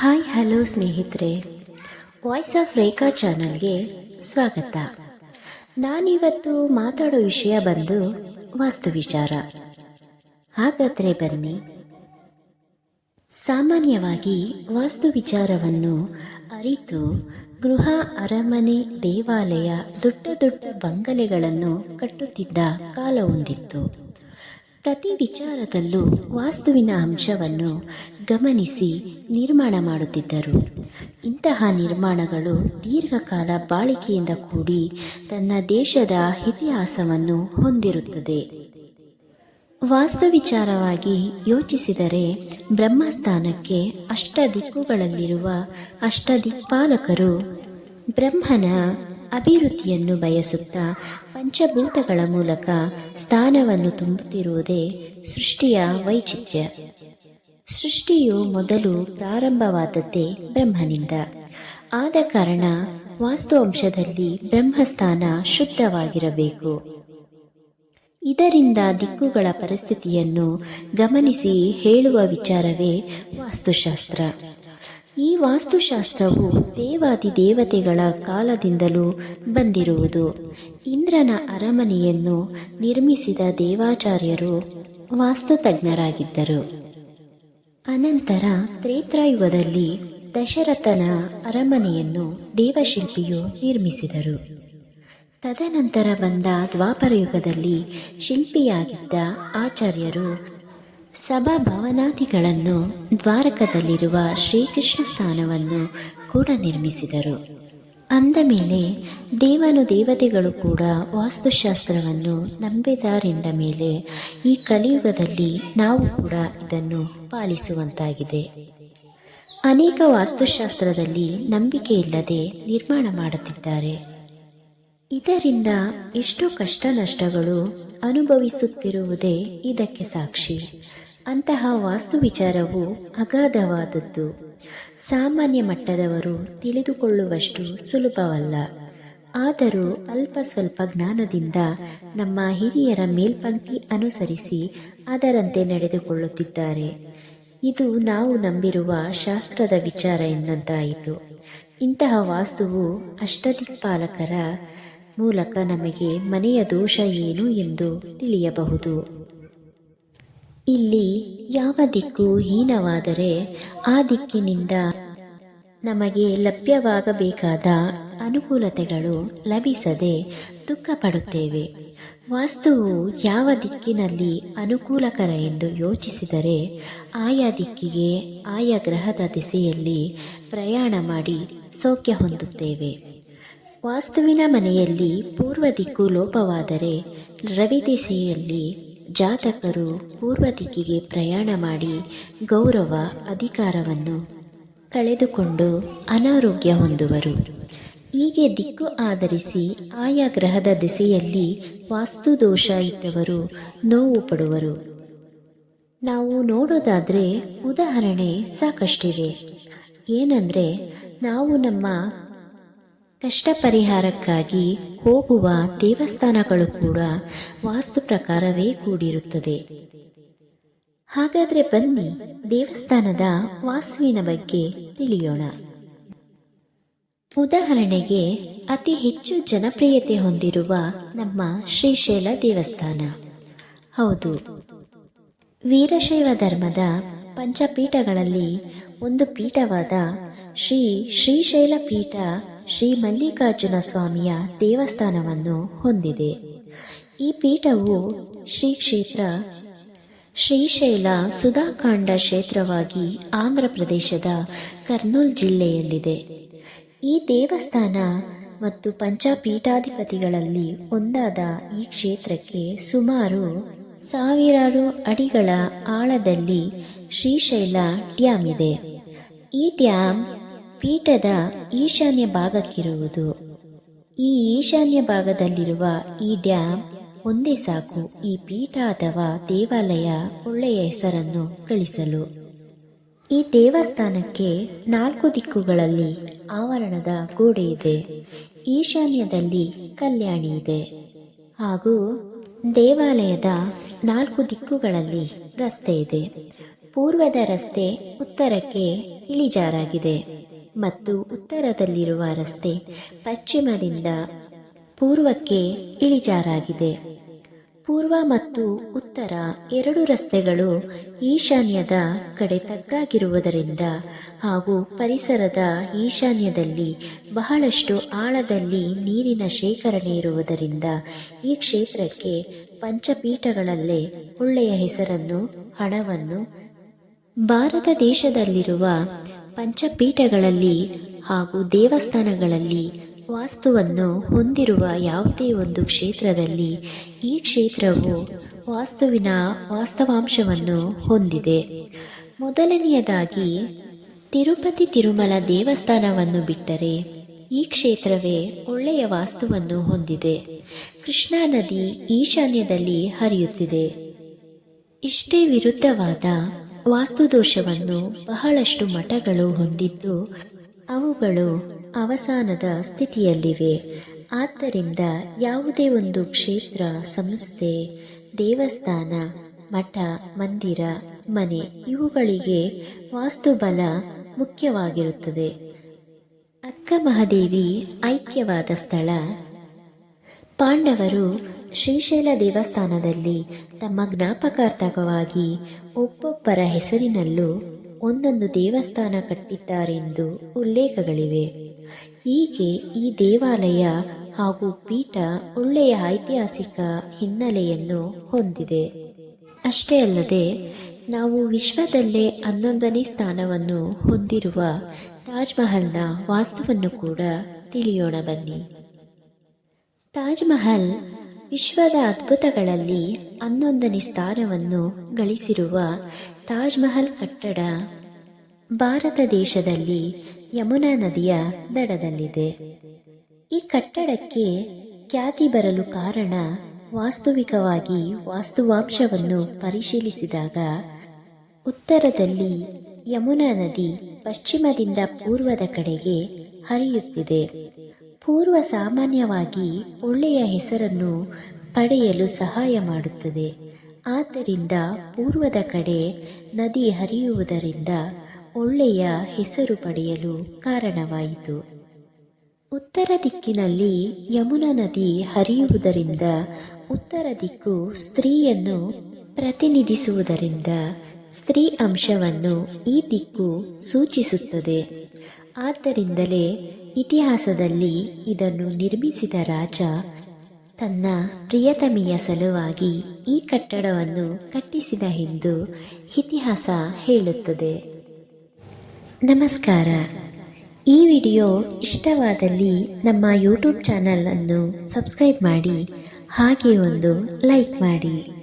Hi, hello ಸ್ನೇಹಿತರೆ. Voice of Rekha ಚಾನಲ್ಗೆ ಸ್ವಾಗತ. ನಾನಿವತ್ತು ಮಾತಾಡೋ ವಿಷಯ ಬಂದು ವಾಸ್ತು ವಿಚಾರ. ಹಾಗಾದರೆ ಬನ್ನಿ. ಸಾಮಾನ್ಯವಾಗಿ ವಾಸ್ತು ವಿಚಾರವನ್ನು ಅರಿತು ಗೃಹ ಅರಮನೆ ದೇವಾಲಯ ದೊಡ್ಡ ದೊಡ್ಡ ಬಂಗಲೆಗಳನ್ನು ಕಟ್ಟುತ್ತಿದ್ದ ಕಾಲವೊಂದಿತ್ತು ಪ್ರತಿ ವಿಚಾರದಲ್ಲೂ ವಾಸ್ತುವಿನ ಅಂಶವನ್ನು ಗಮನಿಸಿ ನಿರ್ಮಾಣ ಮಾಡುತ್ತಿದ್ದರು. ಇಂತಹ ನಿರ್ಮಾಣಗಳು ದೀರ್ಘಕಾಲ ಬಾಳಿಕೆಯಿಂದ ಕೂಡಿ ತನ್ನ ದೇಶದ ಇತಿಹಾಸವನ್ನು ಹೊಂದಿರುತ್ತದೆ. ವಾಸ್ತು ವಿಚಾರವಾಗಿ ಯೋಚಿಸಿದರೆ ಬ್ರಹ್ಮಸ್ಥಾನಕ್ಕೆ ಅಷ್ಟ ದಿಕ್ಕುಗಳಲ್ಲಿರುವ ಅಷ್ಟದಿಕ್ಪಾಲಕರು ಬ್ರಹ್ಮನ ಅಭಿವೃದ್ಧಿಯನ್ನು ಬಯಸುತ್ತಾ ಪಂಚಭೂತಗಳ ಮೂಲಕ ಸ್ಥಾನವನ್ನು ತುಂಬುತ್ತಿರುವುದೇ ಸೃಷ್ಟಿಯ ವೈಚಿತ್ರ್ಯ. ಸೃಷ್ಟಿಯು ಮೊದಲು ಪ್ರಾರಂಭವಾದದ್ದೇ ಬ್ರಹ್ಮನಿಂದ. ಆದ ಕಾರಣ ವಾಸ್ತುವಂಶದಲ್ಲಿ ಬ್ರಹ್ಮಸ್ಥಾನ ಶುದ್ಧವಾಗಿರಬೇಕು. ಇದರಿಂದ ದಿಕ್ಕುಗಳ ಪರಿಸ್ಥಿತಿಯನ್ನು ಗಮನಿಸಿ ಹೇಳುವ ವಿಚಾರವೇ ವಾಸ್ತುಶಾಸ್ತ್ರ. ಈ ವಾಸ್ತುಶಾಸ್ತ್ರವು ದೇವಾದಿ ದೇವತೆಗಳ ಕಾಲದಿಂದಲೂ ಬಂದಿರುವುದು. ಇಂದ್ರನ ಅರಮನೆಯನ್ನು ನಿರ್ಮಿಸಿದ ದೇವಾಚಾರ್ಯರು ವಾಸ್ತುತಜ್ಞರಾಗಿದ್ದರು. ಅನಂತರ ತ್ರೇತ್ರಾಯುಗದಲ್ಲಿ ದಶರಥನ ಅರಮನೆಯನ್ನು ದೇವಶಿಲ್ಪಿಯು ನಿರ್ಮಿಸಿದರು. ತದನಂತರ ಬಂದ ದ್ವಾಪರಯುಗದಲ್ಲಿ ಶಿಲ್ಪಿಯಾಗಿದ್ದ ಆಚಾರ್ಯರು ಸಭಾಭವನಾದಿಗಳನ್ನು ದ್ವಾರಕದಲ್ಲಿರುವ ಶ್ರೀಕೃಷ್ಣ ಸ್ಥಾನವನ್ನು ಕೂಡ ನಿರ್ಮಿಸಿದರು. ಅಂದ ಮೇಲೆ ದೇವನು ದೇವತೆಗಳು ಕೂಡ ವಾಸ್ತುಶಾಸ್ತ್ರವನ್ನು ನಂಬಿದಾರೆಂದ ಮೇಲೆ ಈ ಕಲಿಯುಗದಲ್ಲಿ ನಾವು ಕೂಡ ಇದನ್ನು ಪಾಲಿಸುವಂತಾಗಿದೆ. ಅನೇಕ ವಾಸ್ತುಶಾಸ್ತ್ರದಲ್ಲಿ ನಂಬಿಕೆ ಇಲ್ಲದೆ ನಿರ್ಮಾಣ ಮಾಡುತ್ತಿದ್ದಾರೆ. ಇದರಿಂದ ಎಷ್ಟು ಕಷ್ಟ ನಷ್ಟಗಳು ಅನುಭವಿಸುತ್ತಿರುವುದೇ ಇದಕ್ಕೆ ಸಾಕ್ಷಿ. ಅಂತಹ ವಾಸ್ತು ವಿಚಾರವು ಅಗಾಧವಾದದ್ದು. ಸಾಮಾನ್ಯ ಮಟ್ಟದವರು ತಿಳಿದುಕೊಳ್ಳುವಷ್ಟು ಸುಲಭವಲ್ಲ. ಆದರೂ ಅಲ್ಪ ಸ್ವಲ್ಪ ಜ್ಞಾನದಿಂದ ನಮ್ಮ ಹಿರಿಯರ ಮೇಲ್ಪಂಕ್ತಿ ಅನುಸರಿಸಿ ಅದರಂತೆ ನಡೆದುಕೊಳ್ಳುತ್ತಿದ್ದಾರೆ. ಇದು ನಾವು ನಂಬಿರುವ ಶಾಸ್ತ್ರದ ವಿಚಾರ ಎಂದಂತಾಯಿತು. ಇಂತಹ ವಾಸ್ತುವು ಅಷ್ಟದಿಕ್ಪಾಲಕರ ಮೂಲಕ ನಮಗೆ ಮನೆಯ ದೋಷ ಏನು ಎಂದು ತಿಳಿಯಬಹುದು. ಇಲ್ಲಿ ಯಾವ ದಿಕ್ಕು ಹೀನವಾದರೆ ಆ ದಿಕ್ಕಿನಿಂದ ನಮಗೆ ಲಭ್ಯವಾಗಬೇಕಾದ ಅನುಕೂಲತೆಗಳು ಲಭಿಸದೆ ದುಃಖ ಪಡುತ್ತೇವೆ ವಾಸ್ತುವು ಯಾವ ದಿಕ್ಕಿನಲ್ಲಿ ಅನುಕೂಲಕರ ಎಂದು ಯೋಚಿಸಿದರೆ ಆಯಾ ದಿಕ್ಕಿಗೆ ಆಯಾ ಗ್ರಹದ ದಿಸೆಯಲ್ಲಿ ಪ್ರಯಾಣ ಮಾಡಿ ಸೌಖ್ಯ ಹೊಂದುತ್ತೇವೆ. ವಾಸ್ತುವಿನ ಮನೆಯಲ್ಲಿ ಪೂರ್ವ ದಿಕ್ಕು ಲೋಪವಾದರೆ ರವಿ ದಿಸೆಯಲ್ಲಿ ಜಾತಕರು ಪೂರ್ವ ದಿಕ್ಕಿಗೆ ಪ್ರಯಾಣ ಮಾಡಿ ಗೌರವ, ಅಧಿಕಾರವನ್ನು ಕಳೆದುಕೊಂಡು ಅನಾರೋಗ್ಯ ಹೊಂದುವರು. ಹೀಗೆ ದಿಕ್ಕು ಆಧರಿಸಿ ಆಯಾ ಗ್ರಹದ ದಿಸೆಯಲ್ಲಿ ವಾಸ್ತು ದೋಷ ಇದ್ದವರು, ನೋವು ಪಡುವರು. ನಾವು ನೋಡೋದಾದರೆ ಉದಾಹರಣೆ ಸಾಕಷ್ಟಿವೆ. ಏನಂದರೆ, ನಾವು ನಮ್ಮ ಕಷ್ಟ ಪರಿಹಾರಕ್ಕಾಗಿ ಹೋಗುವ ದೇವಸ್ಥಾನಗಳು ಕೂಡ ವಾಸ್ತು ಪ್ರಕಾರವೇ ಕೂಡಿರುತ್ತದೆ. ಹಾಗಾದರೆ ಬನ್ನಿ ದೇವಸ್ಥಾನದ ವಾಸ್ತುವಿನ ಬಗ್ಗೆ ತಿಳಿಯೋಣ. ಉದಾಹರಣೆಗೆ, ಅತಿ ಹೆಚ್ಚು ಜನಪ್ರಿಯತೆ ಹೊಂದಿರುವ ನಮ್ಮ ಶ್ರೀಶೈಲ ದೇವಸ್ಥಾನ. ಹೌದು. ವೀರಶೈವ ಧರ್ಮದ ಪಂಚಪೀಠಗಳಲ್ಲಿ ಒಂದು ಪೀಠವಾದ ಶ್ರೀ ಶ್ರೀಶೈಲ ಪೀಠ ಶ್ರೀ ಮಲ್ಲಿಕಾರ್ಜುನ ಸ್ವಾಮಿಯ ದೇವಸ್ಥಾನವನ್ನು ಹೊಂದಿದೆ. ಈ ಪೀಠವು ಶ್ರೀ ಕ್ಷೇತ್ರ ಶ್ರೀಶೈಲ ಸುಧಾಕಾಂಡ ಕ್ಷೇತ್ರವಾಗಿ ಆಂಧ್ರ ಪ್ರದೇಶದ ಕರ್ನೂಲ್ ಜಿಲ್ಲೆಯಲ್ಲಿದೆ. ಈ ದೇವಸ್ಥಾನ ಮತ್ತು ಪಂಚಪೀಠಾಧಿಪತಿಗಳಲ್ಲಿ ಒಂದಾದ ಈ ಕ್ಷೇತ್ರಕ್ಕೆ ಸುಮಾರು ಸಾವಿರಾರು ಅಡಿಗಳ ಆಳದಲ್ಲಿ ಶ್ರೀಶೈಲ ಡ್ಯಾಮ್ ಇದೆ. ಈ ಡ್ಯಾಮ್ ಪೀಠದ ಈಶಾನ್ಯ ಭಾಗಕ್ಕಿರುವುದು. ಈ ಈಶಾನ್ಯ ಭಾಗದಲ್ಲಿರುವ ಈ ಡ್ಯಾಮ್ ಒಂದೇ ಸಾಕು. ಈ ಪೀಠ ಅಥವಾ ದೇವಾಲಯ ಒಳ್ಳೆಯ ಹೆಸರನ್ನು ಗಳಿಸಲು. ಈ ದೇವಸ್ಥಾನಕ್ಕೆ ನಾಲ್ಕು ದಿಕ್ಕುಗಳಲ್ಲಿ ಆವರಣದ ಗೋಡೆ ಇದೆ. ಈಶಾನ್ಯದಲ್ಲಿ ಕಲ್ಯಾಣಿ ಇದೆ. ಹಾಗೂ ದೇವಾಲಯದ ನಾಲ್ಕು ದಿಕ್ಕುಗಳಲ್ಲಿ ರಸ್ತೆ ಇದೆ. ಪೂರ್ವದ ರಸ್ತೆ ಉತ್ತರಕ್ಕೆ ಇಳಿಜಾರಾಗಿದೆ. ಮತ್ತು ಉತ್ತರದಲ್ಲಿರುವ ರಸ್ತೆ ಪಶ್ಚಿಮದಿಂದ ಪೂರ್ವಕ್ಕೆ ಇಳಿಜಾರಾಗಿದೆ. ಪೂರ್ವ ಮತ್ತು ಉತ್ತರ ಎರಡು ರಸ್ತೆಗಳು ಈಶಾನ್ಯದ ಕಡೆ ತಗ್ಗಾಗಿರುವುದರಿಂದ ಹಾಗೂ ಪರಿಸರದ ಈಶಾನ್ಯದಲ್ಲಿ ಬಹಳಷ್ಟು ಆಳದಲ್ಲಿ ನೀರಿನ ಶೇಖರಣೆ ಇರುವುದರಿಂದ ಈ ಕ್ಷೇತ್ರಕ್ಕೆ ಪಂಚಪೀಠಗಳಲ್ಲೇ ಒಳ್ಳೆಯ ಹೆಸರನ್ನು, ಹಣವನ್ನು ಭಾರತ ದೇಶದಲ್ಲಿರುವ ಪಂಚಪೀಠಗಳಲ್ಲಿ ಹಾಗೂ ದೇವಸ್ಥಾನಗಳಲ್ಲಿ ವಾಸ್ತುವನ್ನು ಹೊಂದಿರುವ ಯಾವುದೇ ಒಂದು ಕ್ಷೇತ್ರದಲ್ಲಿ ಈ ಕ್ಷೇತ್ರವು ವಾಸ್ತುವಿನ ವಾಸ್ತವಾಂಶವನ್ನು ಹೊಂದಿದೆ. ಮೊದಲನೆಯದಾಗಿ, ತಿರುಪತಿ ತಿರುಮಲ ದೇವಸ್ಥಾನವನ್ನು ಬಿಟ್ಟರೆ ಈ ಕ್ಷೇತ್ರವೇ ಒಳ್ಳೆಯ ವಾಸ್ತುವನ್ನು ಹೊಂದಿದೆ. ಕೃಷ್ಣಾ ನದಿ ಈಶಾನ್ಯದಲ್ಲಿ ಹರಿಯುತ್ತಿದೆ. ಇಷ್ಟೇ ವಿರುದ್ಧವಾದ ವಾಸ್ತುದೋಷವನ್ನು ಬಹಳಷ್ಟು ಮಠಗಳು ಹೊಂದಿದ್ದು, ಅವುಗಳು ಅವಸಾನದ ಸ್ಥಿತಿಯಲ್ಲಿವೆ. ಆದ್ದರಿಂದ ಯಾವುದೇ ಒಂದು ಕ್ಷೇತ್ರ, ಸಂಸ್ಥೆ, ದೇವಸ್ಥಾನ, ಮಠ, ಮಂದಿರ, ಮನೆ, ಇವುಗಳಿಗೆ ವಾಸ್ತುಬಲ ಮುಖ್ಯವಾಗಿರುತ್ತದೆ. ಅಕ್ಕ ಮಹಾದೇವಿ ಐಕ್ಯವಾದ ಸ್ಥಳ. ಪಾಂಡವರು ಶ್ರೀಶೈಲ ದೇವಸ್ಥಾನದಲ್ಲಿ ತಮ್ಮ ಜ್ಞಾಪಕಾರ್ಥಕವಾಗಿ ಒಬ್ಬೊಬ್ಬರ ಹೆಸರಿನಲ್ಲೂ ಒಂದೊಂದು ದೇವಸ್ಥಾನ ಕಟ್ಟಿದ್ದಾರೆಂದು ಉಲ್ಲೇಖಗಳಿವೆ. ಹೀಗೆ ಈ ದೇವಾಲಯ ಹಾಗೂ ಪೀಠ ಒಳ್ಳೆಯ ಐತಿಹಾಸಿಕ ಹಿನ್ನೆಲೆಯನ್ನು ಹೊಂದಿದೆ. ಅಷ್ಟೇ ಅಲ್ಲದೆ, ನಾವು ವಿಶ್ವದಲ್ಲೇ ಹನ್ನೊಂದನೇ ಸ್ಥಾನವನ್ನು ಹೊಂದಿರುವ ತಾಜ್ ಮಹಲ್ನ ವಾಸ್ತುವನ್ನು ಕೂಡ ತಿಳಿಯೋಣ ಬನ್ನಿ. ತಾಜ್ ಮಹಲ್ ವಿಶ್ವದ ಅದ್ಭುತಗಳಲ್ಲಿ ಹನ್ನೊಂದನೇ ಸ್ಥಾನವನ್ನು ಗಳಿಸಿರುವ ತಾಜ್ ಮಹಲ್ ಕಟ್ಟಡ ಭಾರತ ದೇಶದಲ್ಲಿ ಯಮುನಾ ನದಿಯ ದಡದಲ್ಲಿದೆ. ಈ ಕಟ್ಟಡಕ್ಕೆ ಖ್ಯಾತಿ ಬರಲು ಕಾರಣ ವಾಸ್ತವಿಕವಾಗಿ ವಾಸ್ತುವಾಂಶವನ್ನು ಪರಿಶೀಲಿಸಿದಾಗ ಉತ್ತರದಲ್ಲಿ ಯಮುನಾ ನದಿ ಪಶ್ಚಿಮದಿಂದ ಪೂರ್ವದ ಕಡೆಗೆ ಹರಿಯುತ್ತಿದೆ. ಪೂರ್ವ ಸಾಮಾನ್ಯವಾಗಿ ಒಳ್ಳೆಯ ಹೆಸರನ್ನು ಪಡೆಯಲು ಸಹಾಯ ಮಾಡುತ್ತದೆ. ಆದ್ದರಿಂದ ಪೂರ್ವದ ಕಡೆ ನದಿ ಹರಿಯುವುದರಿಂದ ಒಳ್ಳೆಯ ಹೆಸರು ಪಡೆಯಲು ಕಾರಣವಾಯಿತು. ಉತ್ತರ ದಿಕ್ಕಿನಲ್ಲಿ ಯಮುನಾ ನದಿ ಹರಿಯುವುದರಿಂದ ಉತ್ತರ ದಿಕ್ಕು ಸ್ತ್ರೀಯನ್ನು ಪ್ರತಿನಿಧಿಸುವುದರಿಂದ ಸ್ತ್ರೀ ಅಂಶವನ್ನು ಈ ದಿಕ್ಕು ಸೂಚಿಸುತ್ತದೆ. ಆದ್ದರಿಂದಲೇ ಇತಿಹಾಸದಲ್ಲಿ ಇದನ್ನು ನಿರ್ಮಿಸಿದ ರಾಜ ತನ್ನ ಪ್ರಿಯತಮಿಯ ಸಲುವಾಗಿ ಈ ಕಟ್ಟಡವನ್ನು ಕಟ್ಟಿಸಿದ ಎಂದು ಇತಿಹಾಸ ಹೇಳುತ್ತದೆ. ನಮಸ್ಕಾರ. ಈ ವಿಡಿಯೋ ಇಷ್ಟವಾದಲ್ಲಿ ನಮ್ಮ ಯೂಟ್ಯೂಬ್ ಚಾನಲ್ ಅನ್ನು ಸಬ್ಸ್ಕ್ರೈಬ್ ಮಾಡಿ, ಹಾಗೆ ಒಂದು ಲೈಕ್ ಮಾಡಿ.